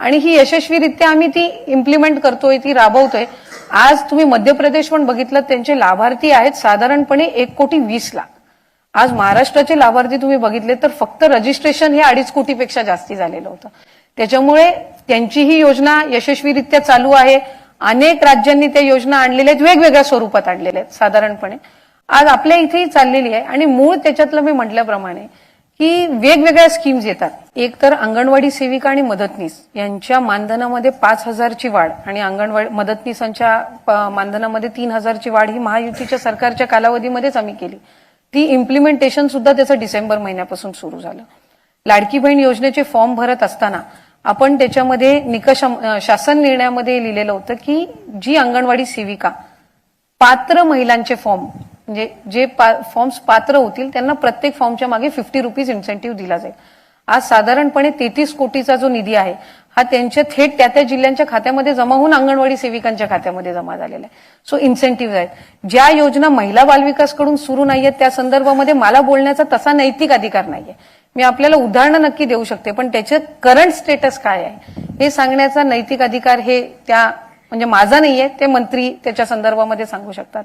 आणि ही यशस्वीरित्या आम्ही ती इम्प्लिमेंट करतोय ती राबवतोय. आज तुम्ही मध्य प्रदेश पण बघितलं त्यांचे लाभार्थी आहेत साधारणपणे एक कोटी वीस लाख. आज महाराष्ट्राचे लाभार्थी तुम्ही बघितले तर फक्त रजिस्ट्रेशन हे अडीच कोटीपेक्षा जास्ती झालेलं होतं. त्याच्यामुळे त्यांची ही योजना यशस्वीरित्या चालू आहे. अनेक राज्यांनी त्या योजना आणलेल्या आहेत वेगवेगळ्या स्वरूपात आणलेल्या आहेत साधारणपणे. आज आपल्या इथेही चाललेली आहे आणि मूळ त्याच्यातलं मी म्हटल्याप्रमाणे की वेगवेगळ्या स्कीम्स येतात. एक तर अंगणवाडी सेविका आणि मदतनीस यांच्या मानधनामध्ये पाच हजारची वाढ आणि अंगणवाडी मदतनीसांच्या मानधनामध्ये तीन हजारची वाढ ही महायुतीच्या सरकारच्या कालावधीमध्येच आम्ही केली. ती इम्प्लिमेंटेशन सुद्धा त्याचं डिसेंबर महिन्यापासून सुरू झालं. लाडकी बहीण योजनेचे फॉर्म भरत असताना आपण त्याच्यामध्ये निकष शासन निर्णयामध्ये लिहिलेलं होतं की जी अंगणवाडी सेविका पात्र महिलांचे फॉर्म म्हणजे जे फॉर्म्स पात्र होतील त्यांना प्रत्येक फॉर्मच्या मागे फिफ्टी रुपीज इन्सेंटिव्ह दिला जाईल. आज साधारणपणे तेहतीस कोटीचा जो निधी आहे हा त्यांच्या थेट त्या त्या जिल्ह्यांच्या खात्यामध्ये जमा होऊन अंगणवाडी सेविकांच्या खात्यामध्ये जमा झालेला आहे. सो इन्सेंटिव्ह आहेत. ज्या योजना महिला बालविकासकडून सुरू नाहीयेत त्या संदर्भामध्ये मला बोलण्याचा तसा नैतिक अधिकार नाहीये. मी आपल्याला उदाहरणं नक्की देऊ शकते पण त्याचे करंट स्टेटस काय आहे हे सांगण्याचा नैतिक अधिकार हे त्या म्हणजे माझा नाहीये ते मंत्री त्याच्या संदर्भामध्ये सांगू शकतात.